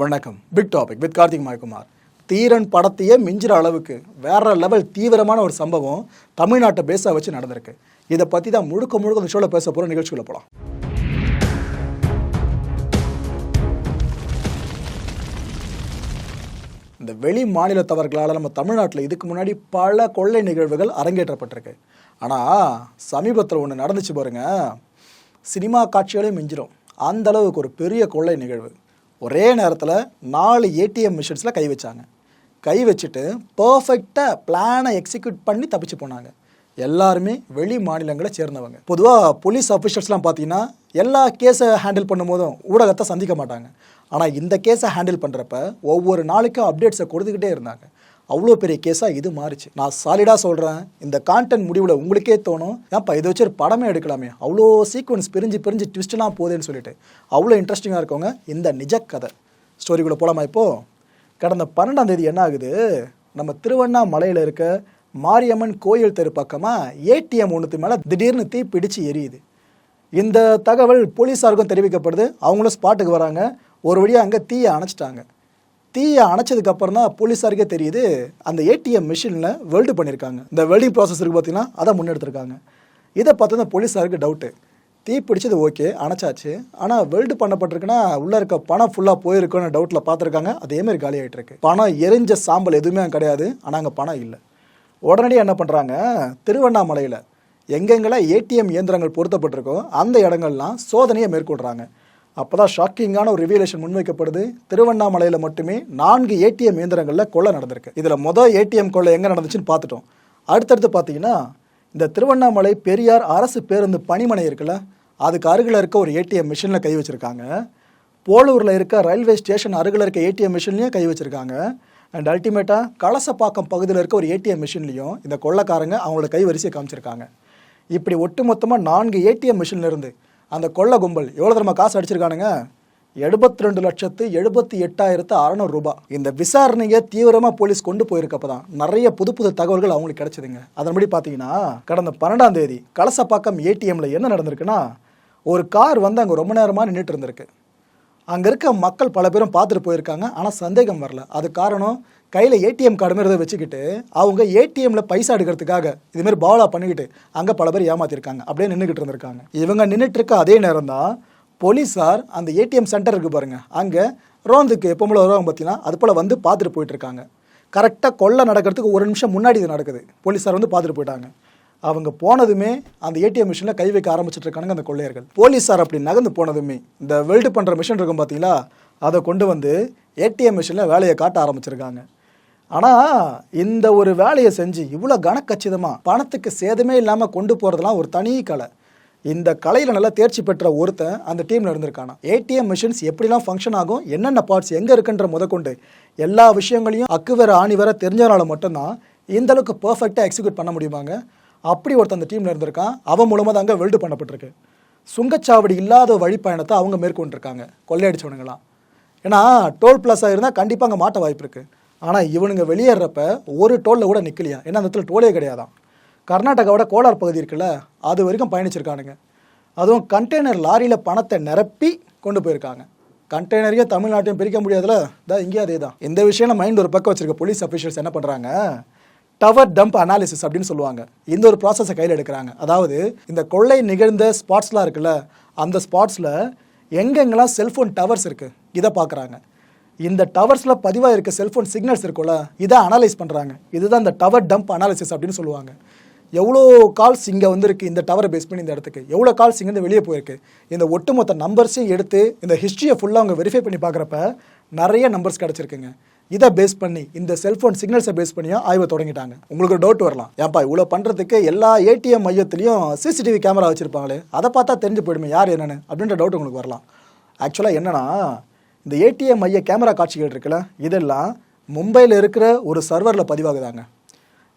வணக்கம். Big topic with Karthik Mayakumar. Theeran படத்தையே மிஞ்சுற அளவுக்கு வேற லெவல் தீவிரமான ஒரு சம்பவம் தமிழ்நாட்டை பேஸாக வச்சு நடந்திருக்கு. இதை பற்றி தான் முழுக்க முழுக்க இந்த ஷோவில் பேச போகிற நிகழ்ச்சிக்குள்ள போகலாம் இந்த வெளி மாநிலத்தவர்களால் நம்ம தமிழ்நாட்டில் இதுக்கு முன்னாடி பல கொள்ளை நிகழ்வுகள் அரங்கேற்றப்பட்டிருக்கு. ஆனால் சமீபத்தில் ஒன்று நடந்துச்சு பாருங்க. சினிமா காட்சிகளையும் மிஞ்சிடும் அந்த அளவுக்கு ஒரு பெரிய கொள்ளை நிகழ்வு. ஒரே நேரத்தில் நாலு ஏடிஎம் மிஷின்ஸில் கை வச்சாங்க. கை வச்சுட்டு பர்ஃபெக்டாக பிளானை எக்ஸிக்யூட் பண்ணி தப்பிச்சு போனாங்க. எல்லாருமே வெளி மாநிலங்களை சேர்ந்தவங்க. பொதுவாக போலீஸ் அஃபிஷியல்ஸ்லாம் பார்த்தீங்கன்னா எல்லா கேஸை ஹேண்டில் பண்ணும்போதும் ஊடகத்தை சந்திக்க மாட்டாங்க. ஆனால் இந்த கேஸை ஹேண்டில் பண்ணுறப்ப ஒவ்வொரு நாளைக்கும் அப்டேட்ஸை கொடுத்துக்கிட்டே இருந்தாங்க. அவ்வளோ பெரிய கேஸாக இது மாறிச்சு. நான் சாலிடாக சொல்கிறேன் இந்த கான்டென்ட் முடிவில் உங்களுக்கே தோணும். ஏன்ப்பா இதை வச்சு ஒரு படமே எடுக்கலாமே. அவ்வளோ சீக்வன்ஸ் பிரிஞ்சு பிரிஞ்சு ட்விஸ்ட்லாம் போகுதுன்னு சொல்லிட்டு. அவ்வளோ இன்ட்ரெஸ்டிங்காக இருக்கவங்க இந்த நிஜ கதை ஸ்டோரிக்குள்ளே போகலாமா இப்போது கடந்த பன்னெண்டாம் தேதி என்ன ஆகுது? நம்ம திருவண்ணாமலையில் இருக்க மாரியம்மன் கோயில் தெரு பக்கமாக ஏடிஎம் ஒன்றுத்து மேலே திடீர்னு தீ பிடிச்சு எரியுது. இந்த தகவல் போலீஸாருக்கும் தெரிவிக்கப்படுது. அவங்களும் ஸ்பாட்டுக்கு வராங்க. ஒரு வழியாக அங்கே தீயை அணைச்சிட்டாங்க. தீயை அணைச்சதுக்கு அப்புறம் தான் போலீஸாருக்கே தெரியுது அந்த ஏடிஎம் மிஷினில் வெல்டு பண்ணியிருக்காங்க இந்த வெல்டிங் ப்ராசஸ் இருக்கு பார்த்தீங்கன்னா அதை முன்னெடுத்திருக்காங்க. இதை பார்த்து தான் போலீஸாருக்கு டவுட்டு தீ பிடிச்சது ஓகே அணைச்சாச்சு. ஆனால் வெல்டு பண்ணப்பட்டிருக்குன்னா உள்ளே இருக்க பணம் ஃபுல்லாக போயிருக்குன்னு டவுட்டில் பார்த்துருக்காங்க. அதேமாரி காலி ஆகிட்டுருக்கு பணம் எரிஞ்ச சாம்பல் எதுவுமே கிடையாது. ஆனால் அங்கே பணம் இல்லை. உடனடியாக என்ன பண்ணுறாங்க திருவண்ணாமலையில் எங்கெங்கெல்லாம் ஏடிஎம் இயந்திரங்கள் பொருத்தப்பட்டிருக்கோ அந்த இடங்கள்லாம் சோதனையை மேற்கொள்கிறாங்க அப்போ தான் ஷாக்கிங்கான ஒரு ரிவியலேஷன் முன்வைக்கப்படுது. திருவண்ணாமலையில் மட்டுமே நான்கு ஏடிஎம் இயந்திரங்களில் கொள்ளை நடந்திருக்கு. இதில் மொதல் ஏடிஎம் கொள்ளை எங்கே நடந்துச்சுன்னு பார்த்துட்டோம். அடுத்தடுத்து பார்த்தீங்கன்னா இந்த திருவண்ணாமலை பெரியார் அரசு பேருந்து பணிமனை இருக்குல்ல அதுக்கு அருகில் இருக்க ஒரு ஏடிஎம் மிஷினில் கை வச்சுருக்காங்க. போலூரில் இருக்க ரயில்வே ஸ்டேஷன் அருகில் இருக்க ஏடிஎம் மிஷின்லையும் கை வச்சுருக்காங்க. அண்ட் அல்டிமேட்டாக கலசப்பாக்கம் பகுதியில் இருக்க ஒரு ஏடிஎம் மிஷின்லையும் இந்த கொள்ளக்காரங்க அவங்களோட கை வரிசையை காமிச்சிருக்காங்க. இப்படி ஒட்டுமொத்தமாக நான்கு ஏடிஎம் மிஷின்லேருந்து அந்த கொள்ளை கும்பல் எவ்வளோ தரமா காசு அடிச்சிருக்கானுங்க? எழுபத்தி ரெண்டு லட்சத்து எழுபத்தி எட்டாயிரத்து அறநூறு ரூபாய் இந்த விசாரணையை தீவிரமாக போலீஸ் கொண்டு போயிருக்கப்ப தான் நிறைய புது புது தகவல்கள் அவங்களுக்கு கிடைச்சதுங்க. அதன்படி பார்த்தீங்கன்னா கடந்த பன்னெண்டாம் தேதி கலசப்பாக்கம் ஏடிஎம்ல என்ன நடந்திருக்குன்னா ஒரு கார் வந்து அங்கே ரொம்ப நேரமாக நின்றுட்டு இருந்திருக்கு. அங்கே இருக்க மக்கள் பல பேரும் பார்த்துட்டு போயிருக்காங்க. ஆனால் சந்தேகம் வரல. அது காரணம் கையில் ஏடிஎம் கார்டு மாதிரி வச்சுக்கிட்டு அவங்க ஏடிஎம்மில் பைசா எடுக்கிறதுக்காக இதுமாரி பாவலா பண்ணிக்கிட்டு அங்கே பல பேர் ஏமாத்திருக்காங்க. அப்படியே நின்றுக்கிட்டு இருந்திருக்காங்க. இவங்க நின்றுட்டு இருக்க அதே நேரம் தான் போலீஸார் அந்த ஏடிஎம் சென்டர் இருக்குது பாருங்கள் அங்கே ரோந்துக்கு எப்போ வருவாங்க பார்த்தீங்கன்னா அது போல் வந்து பார்த்துட்டு போயிட்டுருக்காங்க. கரெக்டாக கொள்ளை நடக்கிறதுக்கு ஒரு நிமிஷம் முன்னாடி இது நடக்குது. போலீஸார் வந்து பார்த்துட்டு போயிட்டாங்க. அவங்க போனதுமே அந்த ஏடிஎம் மிஷினில் கை வைக்க ஆரம்பிச்சிட்டு இருக்கானுங்க அந்த கொள்ளையர்கள். போலீஸார் அப்படி நகர்ந்து போனதுமே இந்த வெல்டு பண்ணுற மிஷின் இருக்கும் பார்த்தீங்களா அதை கொண்டு வந்து ஏடிஎம் மிஷினில் வேலையை காட்ட ஆரம்பிச்சிருக்காங்க. ஆனால் இந்த ஒரு வேலையை செஞ்சு இவ்வளோ கனக்கச்சிதமாக பணத்துக்கு சேதமே இல்லாமல் கொண்டு போகிறதுலாம் ஒரு தனி கலை. இந்த கலையில் நல்லா தேர்ச்சி பெற்ற ஒருத்தன் அந்த டீமில் இருந்திருக்கானா ஏடிஎம் மிஷின்ஸ் எப்படிலாம் ஃபங்க்ஷன் ஆகும் என்னென்ன பார்ட்ஸ் எங்கே இருக்குன்ற முதற்கொண்டு எல்லா விஷயங்களையும் அக்கு வேற ஆணி வேற தெரிஞ்சனால மட்டும்தான் இந்த அளவுக்கு பர்ஃபெக்டாக எக்ஸிக்யூட் பண்ண முடியுமாங்க? அப்படி ஒருத்தன் அந்த டீமில் இருந்திருக்கான். அவன் மூலமாக தான் அங்கே வெல்டு பண்ணப்பட்டிருக்கு. சுங்கச்சாவடி இல்லாத வழிப்பயணத்தை அவங்க மேற்கொண்டிருக்காங்க. கொள்ளையடிச்சவனுங்களாம். ஏன்னா டோல் பிளாஸாக இருந்தால் கண்டிப்பாக அங்கே மாட்ட வாய்ப்பு இருக்குது ஆனால் இவனுங்க வெளியேறப்ப ஒரு டோலில் கூட நிற்கலையா ஏன்னா அந்த இடத்துல டோலே கிடையாதான் கர்நாடகாவோட கோலார் பகுதி இருக்குல்ல அது வரைக்கும் பயணிச்சிருக்கானுங்க. அதுவும் கண்டெய்னர் லாரியில் பணத்தை நிரப்பி கொண்டு போயிருக்காங்க. கண்டெய்னரையும் தமிழ்நாட்டையும் பிரிக்க முடியாதுல? தான் இங்கேயும் அதே தான் இந்த விஷயம் மைண்ட் ஒரு பக்கம் வச்சிருக்க போலீஸ் அஃபிஷியல்ஸ் என்ன பண்ணுறாங்க டவர் டம்ப் அனாலிசிஸ் அப்படின்னு சொல்லுவாங்க. இந்த ஒரு ப்ராசஸை கையில் எடுக்கிறாங்க. அதாவது இந்த கொள்ளை நிகழ்ந்த ஸ்பாட்ஸ்லாம் இருக்குல்ல அந்த ஸ்பாட்ஸில் எங்கெங்கெல்லாம் செல்ஃபோன் டவர்ஸ் இருக்குது இதை பார்க்குறாங்க. இந்த டவர்ஸில் பதிவாக இருக்க செல்ஃபோன் சிக்னல்ஸ் இருக்குல்ல இதை அனலைஸ் பண்ணுறாங்க இதுதான் இந்த டவர் டம்ப் அனாலிசிஸ் அப்படின்னு சொல்லுவாங்க. எவ்வளோ கால்ஸ் இங்கே வந்திருக்கு இந்த டவரை பேஸ் பண்ணி இந்த இடத்துக்கு? எவ்வளோ கால்ஸ் இங்கேருந்து வெளியே போயிருக்கு? இந்த ஒட்டுமொத்த நம்பர்ஸையும் எடுத்து இந்த ஹிஸ்ட்ரியை ஃபுல்லாக அவங்க வெரிஃபை பண்ணி பார்க்குறப்ப நிறைய நம்பர்ஸ் கிடச்சிருக்குங்க. இதை பேஸ் பண்ணி இந்த செல்ஃபோன் சிக்னல்ஸை பேஸ் பண்ணியும் ஆய்வை தொடங்கிட்டாங்க. உங்களுக்கு டவுட் வரலாம். ஏப்பா இவ்வளோ பண்ணுறதுக்கு எல்லா ஏடிஎம் மையத்துலேயும் சிசிடிவி கேமரா வச்சுருப்பாங்களே அதை பார்த்தா தெரிஞ்சு போயிடுமே யார் என்னென்னு அப்படின்ற டவுட் உங்களுக்கு வரலாம். ஆக்சுவலாக என்னென்னா இந்த ஏடிஎம் மைய கேமரா காட்சிகள் இருக்குல்ல இதெல்லாம் மும்பையில் இருக்கிற ஒரு சர்வரில் பதிவாகுதாங்க.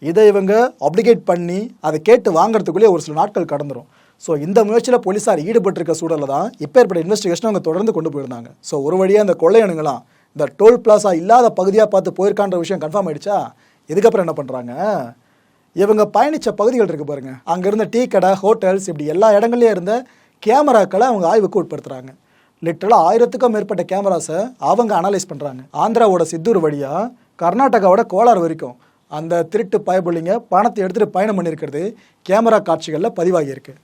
இதை இவங்க அப்ளிகேட் பண்ணி அதை கேட்டு வாங்குறதுக்குள்ளே ஒரு சில நாட்கள் கடந்துடும் ஸோ இந்த முயற்சியில் போலீஸார் ஈடுபட்டிருக்க சூழலில் தான் இப்போ ஏற்பட்ட இன்வெஸ்டிகேஷன் அவங்க தொடர்ந்து கொண்டு போயிருந்தாங்க. ஸோ ஒரு வழியாக இந்த கொள்ளையனுங்களாம் இந்த டோல் பிளாஸா இல்லாத பகுதியாக பார்த்து போயிருக்கான்ற விஷயம் கன்ஃபார்ம் ஆயிடுச்சா? இதுக்கப்புறம் என்ன பண்ணுறாங்க இவங்க பயணித்த பகுதிகள் இருக்குது பாருங்கள் அங்கே இருந்த டீ கடை ஹோட்டல்ஸ் இப்படி எல்லா இடங்கள்லேயும் இருந்த கேமராக்களை அவங்க ஆய்வுக்கு உட்படுத்துகிறாங்க லிட்டரலாக ஆயிரத்துக்கும் மேற்பட்ட கேமராஸை அவங்க அனலைஸ் பண்ணுறாங்க ஆந்திராவோட சித்தூர் வழியாக கர்நாடகாவோட கோலார் வரைக்கும் அந்த திருட்டு பயபுள்ளிங்க பணத்தை எடுத்துகிட்டு பயணம் பண்ணியிருக்கிறது கேமரா காட்சிகளில் பதிவாகியிருக்கு.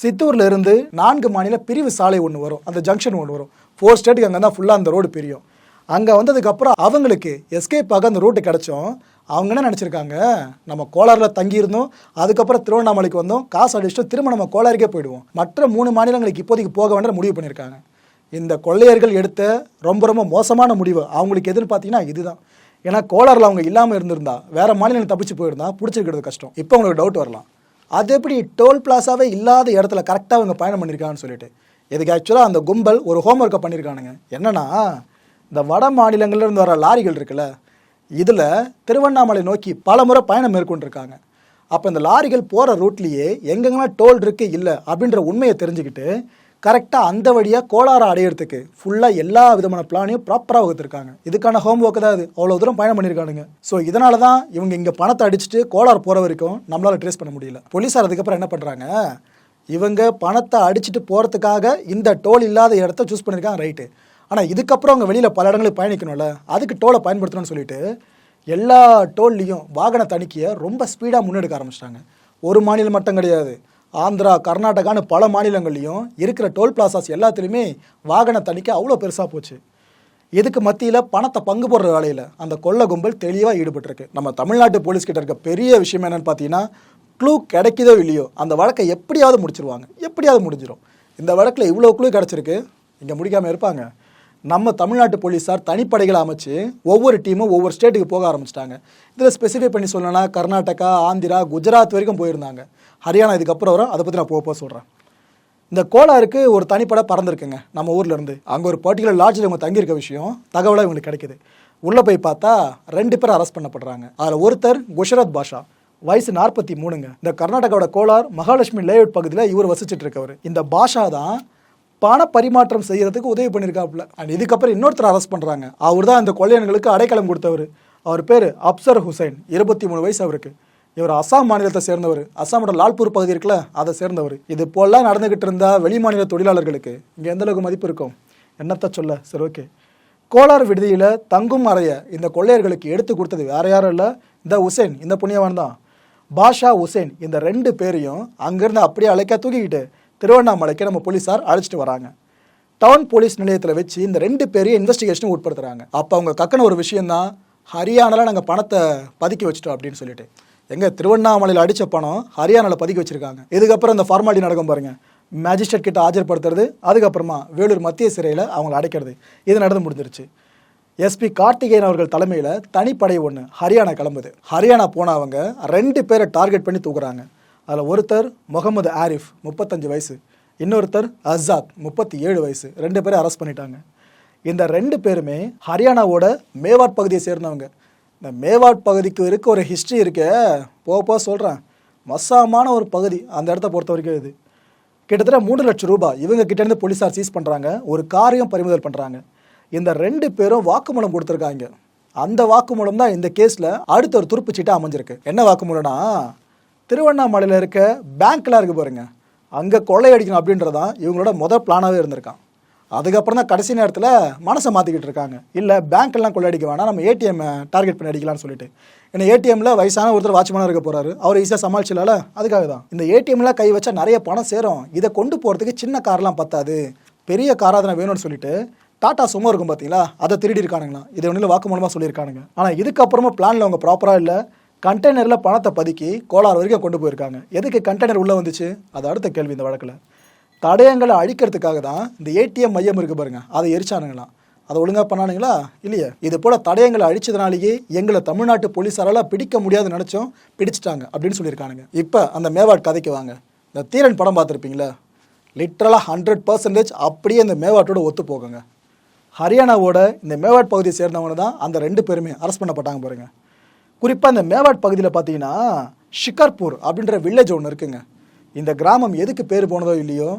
சித்தூர்லேருந்து நான்கு மாநில பிரிவு சாலை ஒன்று வரும். அந்த ஜங்ஷன் ஒன்று வரும். ஃபோர் ஸ்டேட்டுக்கு அங்கே தான் ஃபுல்லாக அந்த ரோடு பிரியும். அங்கே வந்ததுக்கப்புறம் அவங்களுக்கு எஸ்கேப் ஆக அந்த ரூட்டு கிடச்சோம். அவங்க என்ன நினச்சிருக்காங்க? நம்ம கோலாரில் தங்கியிருந்தோம். அதுக்கப்புறம் திருவண்ணாமலைக்கு வந்தோம். காசு அடிச்சுட்டு திரும்ப நம்ம கோலாருக்கே போயிடுவோம். மற்ற மூணு மாநிலங்களுக்கு இப்போதைக்கு போக வேண்டாம் முடிவு பண்ணியிருக்காங்க. இந்த கொள்ளையர்கள் எடுத்த ரொம்ப ரொம்ப மோசமான முடிவு. அவங்களுக்கு எதுன்னு பார்த்தீங்கன்னா இதுதான். ஏன்னா கோலாரில் அவங்க இல்லாமல் இருந்திருந்தா வேற மாநிலம் தப்பிச்சு போயிருந்தா பிடிச்சிருக்கிறது கஷ்டம். இப்போ உங்களுக்கு டவுட் வரலாம். அது எப்படி டோல் பிளாசாவே இல்லாத இடத்துல கரெக்டாக அவங்க பயணம் பண்ணியிருக்காங்கன்னு சொல்லிட்டு. இதுக்கு ஆக்சுவலாக அந்த கும்பல் ஒரு ஹோம்ஒர்க்கை பண்ணியிருக்கானுங்க என்னன்னா இந்த வட மாநிலங்கள்லேருந்து வர லாரிகள் இருக்குல்ல இதில் திருவண்ணாமலை நோக்கி பல முறை பயணம் மேற்கொண்டிருக்காங்க. அப்போ இந்த லாரிகள் போகிற ரூட்லேயே எங்கெங்கெல்லாம் டோல் இருக்குது இல்லை அப்படின்ற உண்மையை தெரிஞ்சுக்கிட்டு கரெக்டாக அந்த வழியாக கோளாறு அடையிறதுக்கு ஃபுல்லாக எல்லா விதமான பிளானையும் ப்ராப்பராக வகுத்துருக்காங்க. இதுக்கான ஹோம் ஒர்க் தான் அது அவ்வளோ தூரம் பயணம் பண்ணியிருக்கானுங்க. ஸோ இதனால தான் இவங்க இங்கே பணத்தை அடிச்சுட்டு கோளாறு போகிற வரைக்கும் நம்மளால் ட்ரேஸ் பண்ண முடியல. போலீஸார் அதுக்கப்புறம் என்ன பண்ணுறாங்க இவங்க பணத்தை அடிச்சுட்டு போகிறதுக்காக இந்த டோல் இல்லாத இடத்த சூஸ் பண்ணியிருக்காங்க ரைட்டு ஆனால் இதுக்கப்புறம் அவங்க வெளியில் பல இடங்களுக்கு பயணிக்கணும்ல. அதுக்கு டோலை பயன்படுத்தணும்னு சொல்லிட்டு எல்லா டோல்லையும் வாகன தணிக்கையை ரொம்ப ஸ்பீடாக முன்னெடுக்க ஆரம்பிச்சிட்டாங்க. ஒரு மாநிலம் மட்டும் கிடையாது. ஆந்திரா கர்நாடகான்னு பல மாநிலங்கள்லையும் இருக்கிற டோல் பிளாசாஸ் எல்லாத்துலேயுமே வாகன தணிக்கை அவ்வளோ பெருசாக போச்சு. இதுக்கு மத்தியில் பணத்தை பங்கு போடுற வேலையில் அந்த கொள்ள கும்பல் தெளிவாக ஈடுபட்டிருக்கு. நம்ம தமிழ்நாட்டு போலீஸ்கிட்ட இருக்க பெரிய விஷயம் என்னென்னு பார்த்தீங்கன்னா க்ளூ கிடைக்குதோ இல்லையோ அந்த வழக்கை எப்படியாவது முடிச்சிருவாங்க. எப்படியாவது முடிஞ்சிடும் இந்த வழக்கில் இவ்வளோ க்ளூ கிடச்சிருக்கு. இங்கே முடிக்காமல் இருப்பாங்க. நம்ம தமிழ்நாட்டு போலீஸார் தனிப்படைகளை அமைச்சு ஒவ்வொரு டீமும் ஒவ்வொரு ஸ்டேட்டுக்கு போக ஆரம்பிச்சிட்டாங்க. இதில் ஸ்பெசிஃபை பண்ணி சொல்லணும்னா கர்நாடகா ஆந்திரா குஜராத் வரைக்கும் போயிருந்தாங்க. ஹரியானா இதுக்கப்புறம் வரும். அதை பற்றி நான் போக சொல்கிறேன் இந்த கோலாருக்கு ஒரு தனிப்படை பறந்துருக்குங்க நம்ம ஊர்லேருந்து அங்கே ஒரு பர்டிகுலர் லாட்ஜில் இவங்க தங்கியிருக்க விஷயம் தகவலாக இவங்களுக்கு கிடைக்குது. உள்ளே போய் பார்த்தா ரெண்டு பேர் அரெஸ்ட் பண்ணப்படுறாங்க. அதில் ஒருத்தர் குஷரத் பாஷா வயசு நாற்பத்தி மூணுங்க. இந்த கர்நாடகாவோட கோலார் மகாலட்சுமி லேஅவுட் பகுதியில் இவர் வசிச்சுட்டு இருக்கவர். இந்த பாஷா தான் பண பரிமாற்றம் செய்கிறதுக்கு உதவி பண்ணியிருக்காப்புல. அண்ட் இதுக்கப்புறம் இன்னொருத்தர் அரெஸ்ட் பண்ணுறாங்க அவர் தான் இந்த கொள்ளையன்களுக்கு அடைக்கலம் கொடுத்தவர். அவர் பேர் அப்சர் ஹுசைன். இருபத்தி மூணு வயசு அவருக்கு. இவர் அசாம் மாநிலத்தை சேர்ந்தவர். அசாமோட லால்பூர் பகுதி இருக்குல்ல அதை சேர்ந்தவர். இது போலாம் நடந்துகிட்டு இருந்தா வெளி மாநில தொழிலாளர்களுக்கு இங்கே எந்த அளவுக்கு மதிப்பு இருக்கும்? என்னத்த சொல்ல? சரி ஓகே கோலார் விடுதியில் தங்கும் அறைய இந்த கொள்ளையர்களுக்கு எடுத்து கொடுத்தது வேற யாரும் இல்லை. இந்த உசேன் இந்த புண்ணியவான் தான். பாஷா உசேன் இந்த ரெண்டு பேரையும் அங்கேருந்து அப்படியே அழைக்க தூக்கிக்கிட்டு திருவண்ணாமலைக்கு நம்ம போலீஸார் அழைச்சிட்டு வராங்க. டவுன் போலீஸ் நிலையத்தில் வச்சு இந்த ரெண்டு பேரையும் இன்வெஸ்டிகேஷன் உட்படுத்துறாங்க. அப்போ அவங்க கக்கன ஒரு விஷயம்தான் ஹரியானால நாங்கள் பணத்தை பதுக்கி வச்சிட்டோம் அப்படின்னு சொல்லிட்டு. எங்கே திருவண்ணாமலையில் அடித்த பணம் ஹரியானாவில் பதுக்கி வச்சிருக்காங்க. இதுக்கப்புறம் இந்த ஃபார்மாலிட்டி நடக்கும் பாருங்கள் மேஜிஸ்ட்ரேட் கிட்ட ஆஜர்படுத்துறது அதுக்கப்புறமா வேலூர் மத்திய சிறையில் அவங்களை அடைக்கிறது. இது நடந்து முடிஞ்சிருச்சு. எஸ்பி கார்த்திகேயன் அவர்கள் தலைமையில் தனிப்படை ஒன்று ஹரியானா கிளம்புது. ஹரியானா போனவங்க ரெண்டு பேரை டார்கெட் பண்ணி தூக்குறாங்க. அதில் ஒருத்தர் முகமது ஆரிஃப் முப்பத்தஞ்சு வயசு. இன்னொருத்தர் அசாத் முப்பத்தி ஏழு வயசு. ரெண்டு பேரும் அரெஸ்ட் பண்ணிட்டாங்க. இந்த ரெண்டு பேருமே ஹரியானாவோட மேவாட் பகுதியை சேர்ந்தவங்க. இந்த மேவாட் பகுதிக்கு இருக்க ஒரு ஹிஸ்ட்ரி இருக்கே. போக போக சொல்கிறேன் மசாமான ஒரு பகுதி அந்த இடத்த பொறுத்த வரைக்கும் இது. கிட்டத்தட்ட மூன்று லட்சம் ரூபாய் இவங்க கிட்டேருந்து போலீஸார் சீஸ் பண்ணுறாங்க ஒரு காரையும் பறிமுதல் பண்ணுறாங்க இந்த ரெண்டு பேரும் வாக்குமூலம் கொடுத்துருக்காங்க. அந்த வாக்குமூலம் தான் இந்த கேஸில் அடுத்த ஒரு துருப்பு சீட்டாக அமைஞ்சிருக்கு. என்ன வாக்குமூலம்னா திருவண்ணாமலையில் இருக்க பேங்க்லாம் இருக்கு பாருங்க. அங்கே கொள்ளையடிக்கணும் அப்படின்றதான் இவங்களோட முதல் பிளானாகவே இருந்திருக்கான். அதுக்கப்புறம் தான் கடைசி நேரத்தில் மனசை மாற்றிக்கிட்டு இருக்காங்க. இல்லை பேங்க்கெல்லாம் கொள்ளடிக்க வேணாம் நம்ம ஏடிஎம் டார்கெட் பண்ணி அடிக்கலாம்னு சொல்லிட்டு. ஏன்னா ஏடிஎம்ல வயசான ஒருத்தர் வாட்ச்மேனாக இருக்க போகிறாரு அவர் ஈஸியாக சமாளிச்சிடல அதுக்காக தான். இந்த ஏடிஎம்லாம் கை வச்சா நிறைய பணம் சேரும். இதை கொண்டு போகிறதுக்கு சின்ன கார்லாம் பத்தாது. பெரிய காராக தானே வேணும்னு சொல்லிட்டு டாட்டா சும்மா இருக்கும் பார்த்தீங்களா அதை திருடி இருக்கானுங்களா? இது ஒன்றில் வாக்கு மூலமாக சொல்லியிருக்கானுங்க. ஆனால் இதுக்கப்புறமா பிளானில் அவங்க ப்ராப்பராக இல்லை. கண்டெய்னரில் பணத்தை பதுக்கி கோலார் வரைக்கும் கொண்டு போயிருக்காங்க. எதுக்கு கண்டெய்னர் உள்ளே வந்துச்சு? அது அடுத்த கேள்வி இந்த வழக்கில். தடயங்களை அழிக்கிறதுக்காக தான் இந்த ஏடிஎம் மையம் இருக்கு பாருங்க. அதை எரிச்சானுங்களாம். அதை ஒழுங்காக பண்ணானுங்களா? இல்லையே. இது போல தடயங்களை அழிச்சதுனாலேயே எங்களை தமிழ்நாட்டு போலீஸாரால் பிடிக்க முடியாதுன்னு நினச்சோம். பிடிச்சிட்டாங்க அப்படின்னு சொல்லியிருக்கானுங்க. இப்போ அந்த மேவாட் கதைக்கு வாங்க. இந்த தீரன் படம் பார்த்துருப்பீங்களா? லிட்ரலாக ஹண்ட்ரட் பர்சன்டேஜ் அப்படியே இந்த மேவாட்டோட ஒத்து போகுங்க. ஹரியானாவோட இந்த மேவாட் பகுதியை சேர்ந்தவங்க தான் அந்த ரெண்டு பேருமே அரெஸ்ட் பண்ணப்பட்டாங்க பாருங்க. குறிப்பாக இந்த மேவாட் பகுதியில் பார்த்தீங்கன்னா ஷிகார்பூர் அப்படின்ற வில்லேஜ் ஒன்று இருக்குங்க. இந்த கிராமம் எதுக்கு பேர் போனதோ இல்லையோ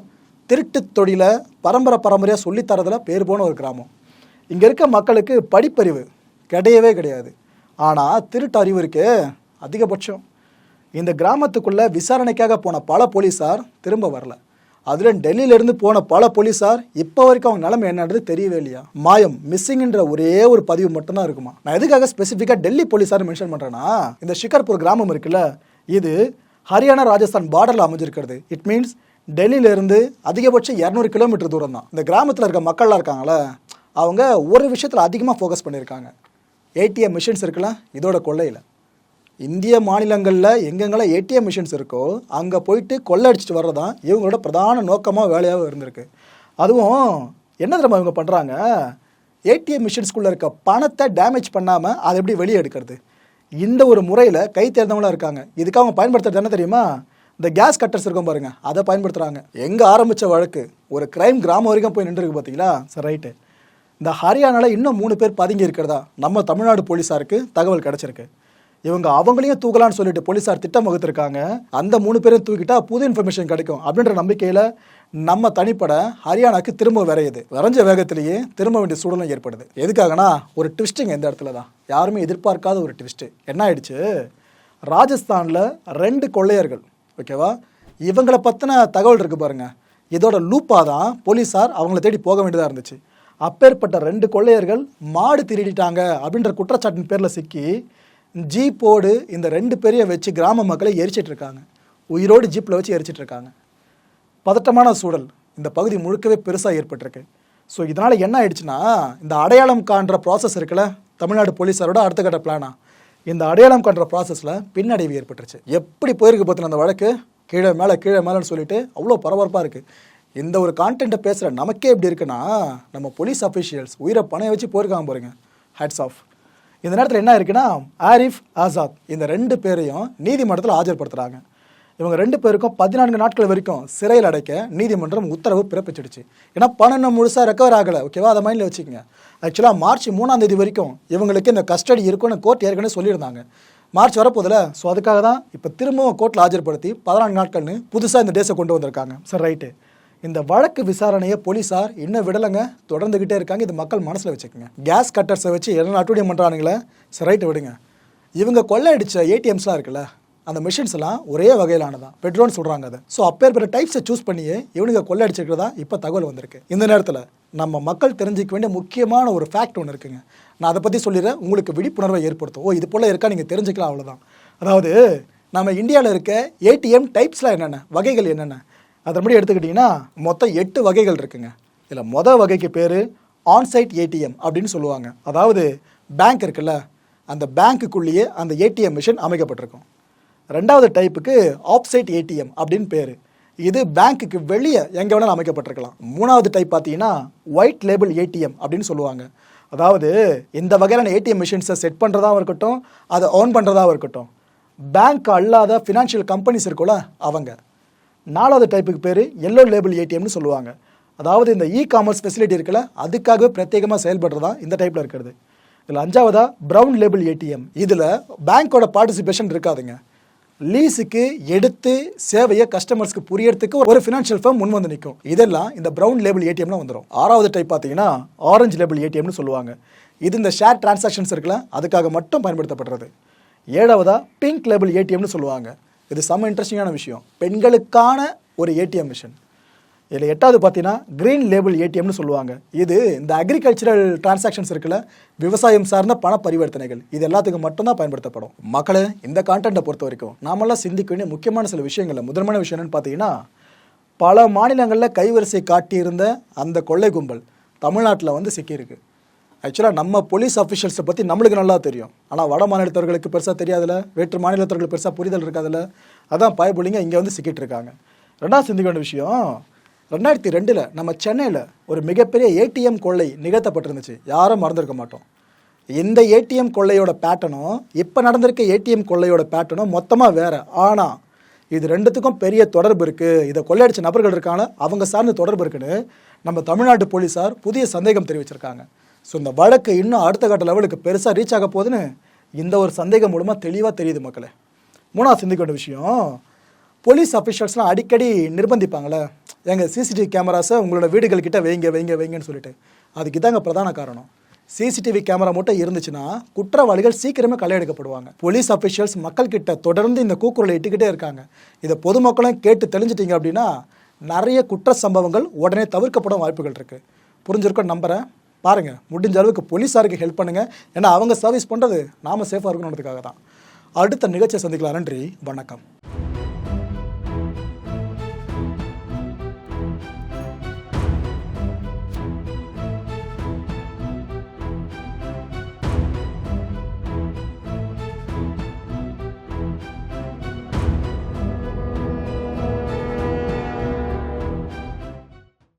திருட்டு தொழிலை பரம்பரை பரம்பரையாக சொல்லித்தரதில் பேர் போன ஒரு கிராமம். இங்கே இருக்க மக்களுக்கு படிப்பறிவு கிடையவே கிடையாது. ஆனால் திருட்டு அறிவு இருக்கு அதிகபட்சம். இந்த கிராமத்துக்குள்ளே விசாரணைக்காக போன பல போலீஸார் திரும்ப வரல. அதில் டெல்லியிலேருந்து போன பல போலீஸார் இப்போ வரைக்கும் அவங்க நிலைமை என்னன்றது தெரியவே இல்லையா? மாயம் மிஸ்ஸிங்ன்ற ஒரே ஒரு பதிவு மட்டும்தான் இருக்குமா? நான் எதுக்காக ஸ்பெசிஃபிக்காக டெல்லி போலீஸார் மென்ஷன் பண்ணுறேன்னா இந்த ஷிகர்பூர் கிராமம் இருக்குல்ல இது ஹரியானா ராஜஸ்தான் பார்டரில் அமைஞ்சிருக்கிறது. இட் மீன்ஸ் டெல்லியிலேருந்து அதிகபட்சம் இரநூறு கிலோமீட்டர் தூரம் தான் இந்த கிராமத்தில் இருக்க மக்கள்லாம் இருக்காங்களே அவங்க ஒரு விஷயத்தில் அதிகமாக ஃபோக்கஸ் பண்ணியிருக்காங்க. ஏடிஎம் மிஷின்ஸ் இருக்கலாம் இதோட கொள்ளையில். இந்திய மாநிலங்களில் எங்கெங்கெல்லாம் ஏடிஎம் மிஷின்ஸ் இருக்கோ அங்கே போயிட்டு கொள்ளை அடிச்சிட்டு வர்றது தான் இவங்களோட பிரதான நோக்கமாக வேலையாக இருந்திருக்கு. அதுவும் என்ன தெரியுமா இவங்க பண்ணுறாங்க ஏடிஎம் மிஷின்ஸ்குள்ளே இருக்க பணத்தை டேமேஜ் பண்ணாமல் அதை எப்படி வெளியே எடுக்கிறது? இந்த ஒரு முறையில் கை தேர்ந்தவங்களாம் இருக்காங்க. இதுக்கு அவங்க பயன்படுத்துறது என்ன தெரியுமா? இந்த கேஸ் கட்டர்ஸ் இருக்கும் பாருங்க. அதை பயன்படுத்துகிறாங்க எங்கே ஆரம்பித்த வழக்கு ஒரு கிரைம் கிராமம் வரைக்கும் போய் நின்றுருக்கு பார்த்தீங்களா சரி ரைட்டு இந்த ஹரியானால இன்னும் மூணு பேர் பதுங்கி இருக்கிறதா? நம்ம தமிழ்நாடு போலீஸாருக்கு தகவல் கிடைச்சிருக்கு. இவங்க அவங்களையும் தூக்கலாம்னு சொல்லிட்டு போலீஸார் திட்டம் வகுத்திருக்காங்க. அந்த மூணு பேரும் தூக்கிட்டா புது இன்ஃபர்மேஷன் கிடைக்கும் அப்படின்ற நம்பிக்கையில் நம்ம தனிப்பட ஹரியானாக்கு திரும்ப விரையுது. விரைஞ்ச வேகத்திலேயே திரும்ப வேண்டிய சூழலும் ஏற்படுது. எதுக்காகனா ஒரு ட்விஸ்டிங் எந்த இடத்துல தான். யாருமே எதிர்பார்க்காத ஒரு ட்விஸ்ட்டு என்ன ஆயிடுச்சு? ராஜஸ்தானில் ரெண்டு கொள்ளையர்கள் ஓகேவா? இவங்களை பற்றின தகவல் இருக்குது பாருங்கள் இதோட லூப்பாக தான் போலீஸார் அவங்கள தேடி போக வேண்டியதாக இருந்துச்சு. அப்பேற்பட்ட ரெண்டு கொள்ளையர்கள் மாடு திருடிட்டாங்க அப்படின்ற குற்றச்சாட்டின் பேரில் சிக்கி ஜீப்போடு இந்த ரெண்டு பேரையும் வச்சு கிராம மக்களை எரிச்சிட்ருக்காங்க உயிரோடு ஜீப்பில் வச்சு எரிச்சிட்ருக்காங்க பதட்டமான சூழல். இந்த பகுதி முழுக்கவே பெருசாக ஏற்பட்டிருக்கு. ஸோ இதனால் என்ன ஆயிடுச்சுன்னா இந்த அடையாளம் காண்ற ப்ராசஸ் இருக்குல்ல தமிழ்நாடு போலீஸாரோட அடுத்த கட்ட பிளானா இந்த அடையாளம் காண்ற ப்ராசஸில் பின்னடைவு ஏற்பட்டுருச்சு. எப்படி போயிருக்கு பார்த்தினா அந்த வழக்கு? கீழே மேலே கீழே மேலேன்னு சொல்லிட்டு அவ்வளோ பரபரப்பாக இருக்குது இந்த ஒரு கான்டென்ட்டை பேசுகிற நமக்கே எப்படி இருக்குன்னா நம்ம போலீஸ் அஃபிஷியல்ஸ் உயிரை பணைய வச்சு போயிருக்காங்க பாருங்க. ஹேட்ஸ் ஆஃப் இந்த நேரத்தில் என்ன இருக்குன்னா ஆரிஃப் ஆசாத் இந்த ரெண்டு பேரையும் நீதிமன்றத்தில் ஆஜர்படுத்துகிறாங்க இவங்க ரெண்டு பேருக்கும் பதினான்கு நாட்கள் வரைக்கும் சிறையில் அடைக்க நீதிமன்றம் உத்தரவு பிறப்பிச்சிடுச்சு. ஏன்னா பணம் இன்னும் முழுசாக ரெக்கவர் ஆகலை ஓகேவா அதை மைண்டில் வச்சுக்கோங்க. ஆக்சுவலாக மார்ச் மூணாம் தேதி வரைக்கும் இவங்களுக்கு இந்த கஸ்டடி இருக்குன்னு கோர்ட் ஏற்கனவே சொல்லியிருந்தாங்க. மார்ச் வரப்போதில் ஸோ அதுக்காக தான் இப்போ திரும்பவும் கோர்ட்டில் ஆஜர்படுத்தி பதினான்கு நாட்கள்னு புதுசாக இந்த டேஸை கொண்டு வந்திருக்காங்க. சார் ரைட்டு இந்த வழக்கு விசாரணையை போலீஸார் இன்னும் விடலைங்க. தொடர்ந்துக்கிட்டே இருக்காங்க. இது மக்கள் மனசில் வச்சுக்கோங்க. கேஸ் கட்டர்ஸை வச்சு என்ன அட்டுடியம் பண்ணுறானுங்களே சரி ரைட்டு விடுங்க. இவங்க கொள்ளை அடித்த ஏடிஎம்ஸ்லாம் இருக்குல்ல அந்த மிஷின்ஸ் எல்லாம் ஒரே வகையிலானதான். பெட்ரோல்னு சொல்கிறாங்க அதை. ஸோ அப்பேற்பட்ட டைப்ஸை சூஸ் பண்ணியே இவனுங்க கொள்ளடிச்சிருக்கிறதா இப்போ தகவல் வந்திருக்கு. இந்த நேரத்தில் நம்ம மக்கள் தெரிஞ்சிக்க வேண்டிய முக்கியமான ஒரு ஃபேக்ட் ஒன்று இருக்குங்க. நான் அதை பற்றி சொல்லிடுறேன். உங்களுக்கு விழிப்புணர்வை ஏற்படுத்தும். ஓ இது போல் இருக்கா? நீங்கள் தெரிஞ்சுக்கலாம் அவ்வளோதான் அதாவது நம்ம இந்தியாவில் இருக்க ஏடிஎம் டைப்ஸ்லாம் என்னென்ன? வகைகள் என்னென்ன? அதன்படி எடுத்துக்கிட்டிங்கன்னா மொத்தம் எட்டு வகைகள் இருக்குங்க. இதில் மொதல் வகைக்கு பேர் ஆன்சைட் ஏடிஎம் அப்படின்னு சொல்லுவாங்க. அதாவது பேங்க் இருக்குல்ல அந்த பேங்க்குக்குள்ளேயே அந்த ஏடிஎம் மிஷின் அமைக்கப்பட்டிருக்கும். ரெண்டாவது டைப்புக்கு ஆப்சைட் ஏடிஎம் அப்படின்னு பேர். இது பேங்க்குக்கு வெளியே எங்கே வேணாலும் அமைக்கப்பட்டிருக்கலாம். மூணாவது டைப் பார்த்தீங்கன்னா ஒயிட் லேபிள் ஏடிஎம் அப்படின்னு சொல்லுவாங்க. அதாவது இந்த வகையான ஏடிஎம் மிஷின்ஸை செட் பண்ணுறதாகவும் இருக்கட்டும் அதை ஆன் பண்ணுறதாகவும் இருக்கட்டும். பேங்க் அல்லாத ஃபினான்ஷியல் கம்பெனிஸ் இருக்குல்ல அவங்க. நாலாவது டைப்புக்கு பேர் எல்லோ லேபிள் ஏடிஎம்னு சொல்லுவாங்க. அதாவது இந்த இ காமர்ஸ் ஃபெசிலிட்டி இருக்குல்ல அதுக்காகவே பிரத்யேகமாக செயல்படுறதா இந்த டைப்பில் இருக்கிறது. இதில் அஞ்சாவதா ப்ரௌன் லேபிள் ஏடிஎம் இதில் பேங்க்கோட பார்ட்டிசிபேஷன் இருக்காதுங்க. லீஸுக்கு எடுத்து சேவையை கஸ்டமர்ஸ்க்கு புரியறதுக்கு ஒரு ஃபினான்ஷியல் ஃபர்ம் முன் வந்து நிற்கும். இதெல்லாம் இந்த ப்ரௌன் லேபிள் ஏடிஎம்ல வந்துடும் ஆறாவது டைப் பார்த்தீங்கன்னா ஆரஞ்சு லேபிள் ஏடிஎம்னு சொல்லுவாங்க. இது இந்த ஷேர் டிரான்சாக்ஷன்ஸ் இருக்குல்ல அதுக்காக மட்டும் பயன்படுத்தப்படுறது. ஏழாவதா பிங்க் லேபிள் ஏடிஎம்னு சொல்லுவாங்க. இது செம்ம இன்ட்ரெஸ்டிங்கான விஷயம். பெண்களுக்கான ஒரு ஏடிஎம் மிஷின் இதில் எட்டாவது பார்த்தீங்கன்னா க்ரீன் லேபிள் ஏடிஎம்னு சொல்லுவாங்க. இது இந்த அக்ரிகல்ச்சரல் டிரான்சாக்ஷன்ஸ் இருக்குல்ல விவசாயம் சார்ந்த பண பரிவர்த்தனைகள். இது எல்லாத்துக்கும் மட்டும்தான் பயன்படுத்தப்படும். மக்களே இந்த கான்டென்ட்டை பொறுத்த வரைக்கும் நாமெல்லாம் சிந்திக்க வேண்டிய முக்கியமான சில விஷயங்களில் முதன்மையான விஷயம் என்னன்னு பார்த்தீங்கன்னா பல மாநிலங்களில் கைவரிசை காட்டியிருந்த அந்த கொள்ளை கும்பல் தமிழ்நாட்டில் வந்து சிக்கியிருக்கு. ஆக்சுவலாக நம்ம போலீஸ் அஃபிஷியல்ஸை பற்றி நம்மளுக்கு நல்லா தெரியும். ஆனால் வட மாநிலத்தவர்களுக்கு பெருசாக தெரியாதில்ல வேற்று மாநிலத்தவர்களுக்கு பெருசாக புரிதல் இருக்காதில்ல அதான் பயப்புள்ளிங்க இங்கே வந்து சிக்கிட்டு இருக்காங்க. ரெண்டாவது சிந்திக்க வேண்டிய விஷயம் ரெண்டாயிரத்தி ரெண்டில் நம்ம சென்னையில் ஒரு மிகப்பெரிய ஏடிஎம் கொள்ளை நிகழ்த்தப்பட்டிருந்துச்சு. யாரும் மறந்துருக்க மாட்டோம். இந்த ஏடிஎம் கொள்ளையோட பேட்டர்னும் இப்போ நடந்திருக்க ஏடிஎம் கொள்ளையோட பேட்டர்னும் மொத்தமாக வேறு. ஆனால் இது ரெண்டுத்துக்கும் பெரிய தொடர்பு இருக்குது இதை கொள்ளையடிச்ச நபர்கள் இருக்காங்க. அவங்க சார்ந்த தொடர்பு இருக்குன்னு நம்ம தமிழ்நாட்டு போலீஸார் புதிய சந்தேகம் தெரிவிச்சிருக்காங்க. ஸோ இந்த வழக்கு இன்னும் அடுத்த கட்ட லெவலுக்கு பெருசாக ரீச் ஆக போகுதுன்னு இந்த ஒரு சந்தேகம் மூலமாக தெளிவாக தெரியுது மக்களே. மூணாவது சிந்திக்க வேண்டிய விஷயம் போலீஸ் அஃபிஷியல்ஸ்லாம் அடிக்கடி நிர்பந்திப்பாங்களே எங்கள் சிசிடிவி கேமராஸை உங்களோட வீடுகள் கிட்ட வைங்க வைங்க வைங்கன்னு சொல்லிட்டு. அதுக்கு தாங்க பிரதான காரணம். சிசிடிவி கேமரா மட்டும் இருந்துச்சுன்னா குற்றவாளிகள் சீக்கிரமே களையெடுக்கப்படுவாங்க போலீஸ் அஃபிஷியல்ஸ் மக்கள்கிட்ட தொடர்ந்து இந்த கூக்குரலை இட்டுக்கிட்டே இருக்காங்க. இதை பொதுமக்களும் கேட்டு தெளிஞ்சிட்டீங்க அப்படின்னா நிறைய குற்ற சம்பவங்கள் உடனே தவிர்க்கப்படும் வாய்ப்புகள் இருக்குது புரிஞ்சிருக்கோம் நம்புகிறேன் பாருங்கள் முடிஞ்ச அளவுக்கு போலீஸாருக்கு ஹெல்ப் பண்ணுங்கள் ஏன்னா அவங்க சர்வீஸ் பண்ணுறது நாம் சேஃபாக இருக்கணுன்றதுக்காக தான் அடுத்த நிகழ்ச்சியை சந்திக்கலாம். நன்றி வணக்கம்.